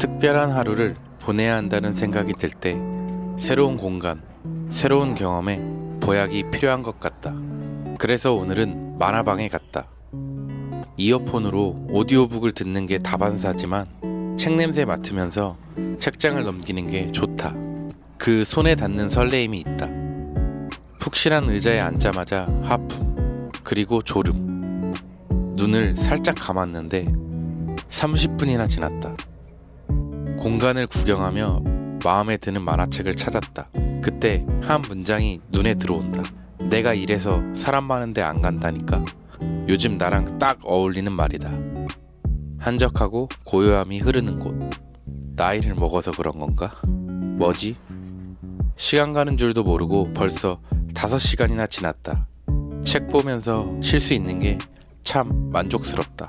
특별한 하루를 보내야 한다는 생각이 들 때 새로운 공간, 새로운 경험에 보약이 필요한 것 같다. 그래서 오늘은 만화방에 갔다. 이어폰으로 오디오북을 듣는 게 다반사지만 책 냄새 맡으면서 책장을 넘기는 게 좋다. 그 손에 닿는 설레임이 있다. 푹실한 의자에 앉자마자 하품, 그리고 졸음. 눈을 살짝 감았는데 30분이나 지났다. 공간을 구경하며 마음에 드는 만화책을 찾았다. 그때 한 문장이 눈에 들어온다. 내가 이래서 사람 많은데 안 간다니까. 요즘 나랑 딱 어울리는 말이다. 한적하고 고요함이 흐르는 곳. 나이를 먹어서 그런 건가? 뭐지? 시간 가는 줄도 모르고 벌써 5시간이나 지났다. 책 보면서 쉴 수 있는 게 참 만족스럽다.